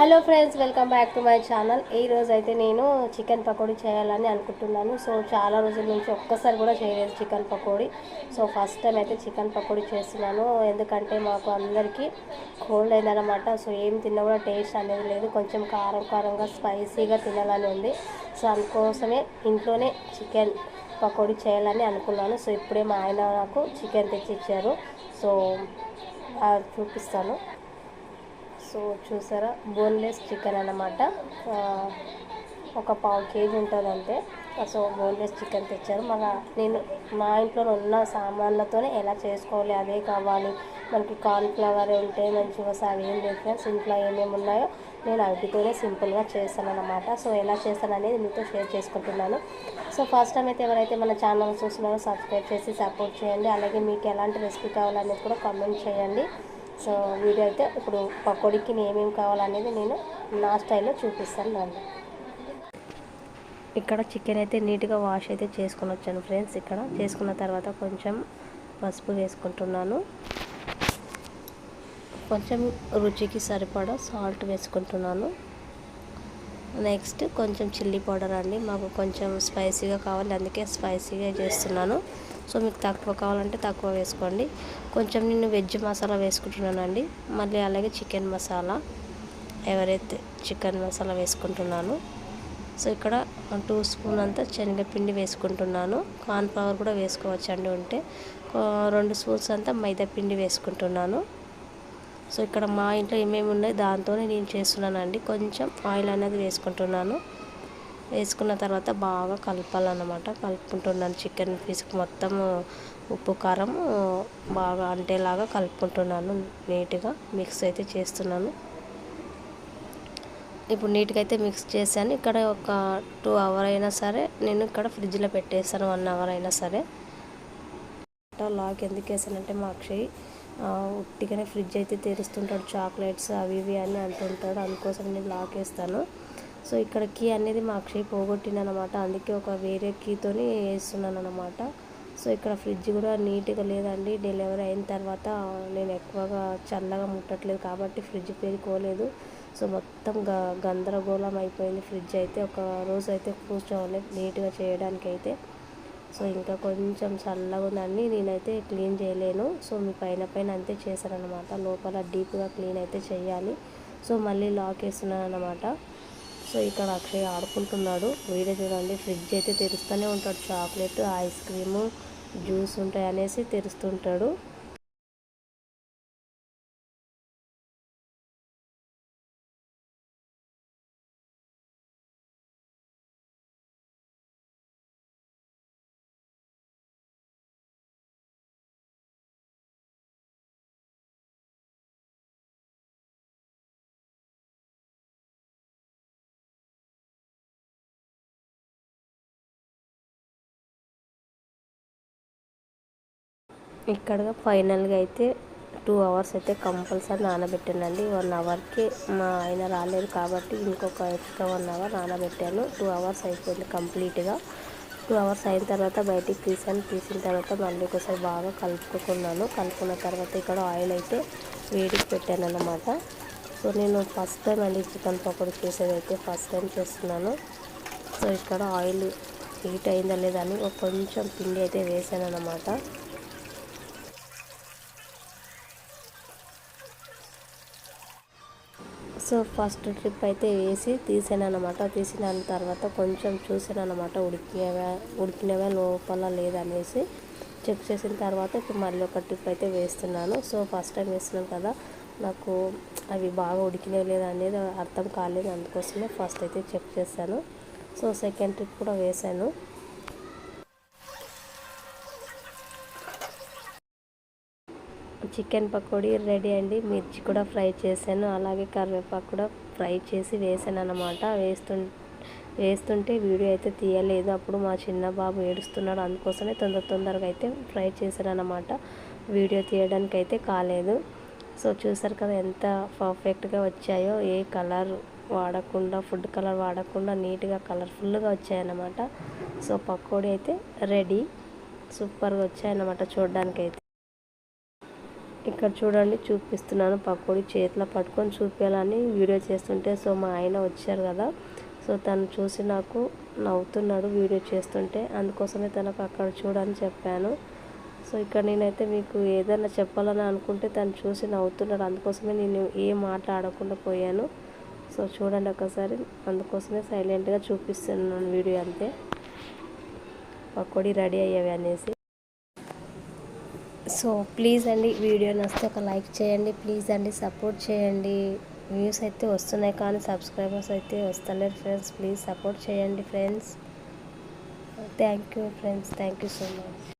Hello friends welcome back to my channel. ఈ రోజు అయితే నేను చికెన్ పకోడీ చేయాలని అనుకుంటున్నాను. సో చాలా రోజుల నుంచి ఒక్కసారి కూడా చేయలేదు chicken pakodi. So first time అయితే చికెన్ పకోడీ చేస్తున్నాను. ఎందుకంటే మాకు అందరికీ కోల్డ్ అయిందనమాట సో ఏం తిన్నా కూడా టేస్ట్ అనేది లేదు. కొంచెం కారం కారంగా స్పైసీగా తినాలని ఉంది. సో అందుకోసమే ఇంట్లోనే చికెన్ పకోడీ చేయాలని అనుకున్నాను. సో ఇప్పుడే మా ఆయన నాకు చికెన్ తెచ్చి ఇచ్చారు సో అది చూపిస్తాను. సో చూసారా బోన్లెస్ చికెన్ అన్నమాట. ఒక పావు కేజీ ఉంటుంది అంతే సో బోన్లెస్ చికెన్ తెచ్చారు. మన నేను మా ఇంట్లో ఉన్న సామాన్లతోనే ఎలా చేసుకోవాలి అదే కావాలి. మనకి కార్న్ఫ్లవర్ ఉంటే మంచిగా అవి ఏం లేదు ఫ్రెండ్స్. ఇంట్లో ఏమేమి ఉన్నాయో నేను వాటితోనే సింపుల్గా చేస్తాను అనమాట సో ఎలా చేస్తాను అనేది మీతో షేర్ చేసుకుంటున్నాను. సో ఫస్ట్ టైం అయితే ఎవరైతే మన ఛానల్ చూస్తున్నారో సబ్స్క్రైబ్ చేసి సపోర్ట్ చేయండి. అలాగే మీకు ఎలాంటి రెసిపీ కావాలనేది కూడా కామెంట్ చేయండి. సో వీడియో అయితే ఇప్పుడు పకోడీకి ఏమేమి కావాలనేది నేను నా స్టైల్లో చూపిస్తాను రండి ఇక్కడ చికెన్ అయితే నీట్గా వాష్ అయితే చేసుకుని వచ్చాను ఫ్రెండ్స్. ఇక్కడ చేసుకున్న తర్వాత కొంచెం పసుపు వేసుకుంటున్నాను. కొంచెం రుచికి సరిపడా సాల్ట్ వేసుకుంటున్నాను. నెక్స్ట్ కొంచెం చిల్లీ పౌడర్ అండి. మాకు కొంచెం స్పైసీగా కావాలి అందుకే స్పైసీగా చేస్తున్నాను. సో మీకు తక్కువ కావాలంటే తక్కువ వేసుకోండి. కొంచెం నేను వెజ్ మసాలా వేసుకుంటున్నానండి. మళ్ళీ అలాగే చికెన్ మసాలా ఎవరైతే చికెన్ మసాలా వేసుకుంటున్నాను. సో ఇక్కడ టూ స్పూన్ అంతా శనగపిండి వేసుకుంటున్నాను. కార్న్ఫ్లవర్ కూడా వేసుకోవచ్చండి ఉంటే. రెండు స్పూన్స్ అంతా మైదా పిండి వేసుకుంటున్నాను. సో ఇక్కడ మా ఇంట్లో ఏమేమి ఉన్నాయి దాంతోనే నేను చేస్తున్నానండి. కొంచెం ఆయిల్ అనేది వేసుకుంటున్నాను. వేసుకున్న తర్వాత బాగా కలపాలన్నమాట. కలుపుకుంటున్నాను చికెన్ పీస్కి మొత్తం ఉప్పు కారం బాగా అంటేలాగా కలుపుకుంటున్నాను నీట్గా. మిక్స్ అయితే చేస్తున్నాను. ఇప్పుడు నీట్గా అయితే మిక్స్ చేశాను. ఇక్కడ ఒక టూ అవర్ అయినా సరే నేను ఇక్కడ ఫ్రిడ్జ్లో పెట్టేస్తాను. వన్ అవర్ అయినా సరే. లాక్ ఎందుకు వేసానంటే మా అక్షయ్ ఉట్టిగానే ఫ్రిడ్జ్ అయితే తెరుస్తుంటాడు చాక్లెట్స్ అవి ఇవి అని అంటుంటాడు అందుకోసం నేను లాక్ వేస్తాను సో ఇక్కడ కీ అనేది మా అక్షయ్ పోగొట్టిందనమాట అందుకే ఒక వేరే కీతోని వేస్తున్నాను అనమాట సో ఇక్కడ ఫ్రిడ్జ్ కూడా నీట్గా లేదండి డెలివరీ అయిన తర్వాత నేను ఎక్కువగా చల్లగా ముట్టట్లేదు కాబట్టి ఫ్రిడ్జ్ పేరుకోలేదు. సో మొత్తం గ గందరగోళం అయిపోయింది ఫ్రిడ్జ్ అయితే ఒక రోజు అయితే కూర్చోవాలి నీట్గా చేయడానికి అయితే సో ఇంకా కొంచెం చల్లగా ఉందండి. నేనైతే క్లీన్ చేయలేను. సో మీ పైన పైన అంతే చేశానమాట లోపల డీప్గా క్లీన్ అయితే చేయాలి. సో మళ్ళీ లాక్ వేస్తున్నాను అనమాట సో ఇక్కడ అక్షయ్ ఆడుకుంటున్నాడు. వీడియో చూడండి. ఫ్రిడ్జ్ అయితే తెరుస్తూనే ఉంటాడు. చాక్లెట్ ఐస్ క్రీము జ్యూస్ ఉంటాయి అనేసి తెరుస్తుంటాడు. ఇక్కడ ఫైనల్గా అయితే టూ అవర్స్ అయితే కంపల్సరీ నానబెట్టానండి. వన్ అవర్కి మా ఆయన రాలేదు కాబట్టి ఇంకొక ఎక్స్ట్రా వన్ అవర్ నానబెట్టాను. టూ అవర్స్ అయిపోయింది కంప్లీట్గా. టూ అవర్స్ అయిన తర్వాత బయటికి తీసాను. తీసిన తర్వాత మళ్ళీ ఒకసారి బాగా కలుపుకున్నాను. కలుపుకున్న తర్వాత ఇక్కడ ఆయిల్ అయితే వేడికి పెట్టాను అన్నమాట సో నేను ఫస్ట్ టైం అండి చికెన్ పకోడీ చేసేది అయితే ఫస్ట్ టైం చేస్తున్నాను. సో ఇక్కడ ఆయిల్ హీట్ అయిందా లేదా అని కొంచెం పిండి అయితే వేసాను అన్నమాట సో ఫస్ట్ ట్రిప్ అయితే వేసి తీసాను అనమాట తీసిన తర్వాత కొంచెం చూసాను అనమాట ఉడికినవా ఉడికినవా లోపల లేదనేసి చెక్ చేసిన తర్వాత ఇప్పుడు మళ్ళీ ఒక ట్రిప్ అయితే వేస్తున్నాను. సో ఫస్ట్ టైం వేస్తున్నాను కదా నాకు అవి బాగా ఉడికినవి లేదా అనేది అర్థం కాలేదు అందుకోసమే ఫస్ట్ అయితే చెక్ చేశాను. సో సెకండ్ ట్రిప్ కూడా వేశాను. చికెన్ పకోడీ రెడీ అండి. మిర్చి కూడా ఫ్రై చేశాను. అలాగే కరివేపాకు కూడా ఫ్రై చేసి వేసాను అనమాట వేస్తు వేస్తుంటే వీడియో అయితే తీయలేదు. అప్పుడు మా చిన్న బాబు ఏడుస్తున్నాడు. అందుకోసమే తొందర తొందరగా అయితే ఫ్రై చేశాను అనమాట వీడియో తీయడానికి అయితే కాలేదు. సో చూసారు కదా ఎంత పర్ఫెక్ట్గా వచ్చాయో. ఏ కలర్ వాడకుండా ఫుడ్ కలర్ వాడకుండా నీట్గా కలర్ఫుల్గా వచ్చాయన్నమాట. సో పకోడీ అయితే రెడీ. సూపర్గా వచ్చాయన్నమాట చూడడానికి అయితే ఇక్కడ చూడండి చూపిస్తున్నాను. పకోడీ చేతిలో పట్టుకొని చూపించాలని వీడియో చేస్తుంటే సో మా ఆయన వచ్చారు కదా. సో తను చూసి నాకు నవ్వుతున్నాడు వీడియో చేస్తుంటే. అందుకోసమే తనకు అక్కడ చూడని చెప్పాను. సో ఇక్కడ నేనైతే మీకు ఏదైనా చెప్పాలని అనుకుంటే తను చూసి నవ్వుతున్నాడు. అందుకోసమే నేను ఏ మాట ఆడకుండా పోయాను. సో చూడండి ఒకసారి. అందుకోసమే సైలెంట్గా చూపిస్తున్నాను వీడియో అంతే. పకోడీ రెడీ అయ్యేవి అనేసి. సో ప్లీజ్ అండి వీడియో నచ్చితే ఒక లైక్ చేయండి ప్లీజ్ అండి సపోర్ట్ చేయండి. వ్యూస్ అయితే వస్తున్నాయి కానీ సబ్స్క్రైబర్స్ అయితే వస్తలేరు ఫ్రెండ్స్ ప్లీజ్ సపోర్ట్ చేయండి friends. Thank you friends thank you so much.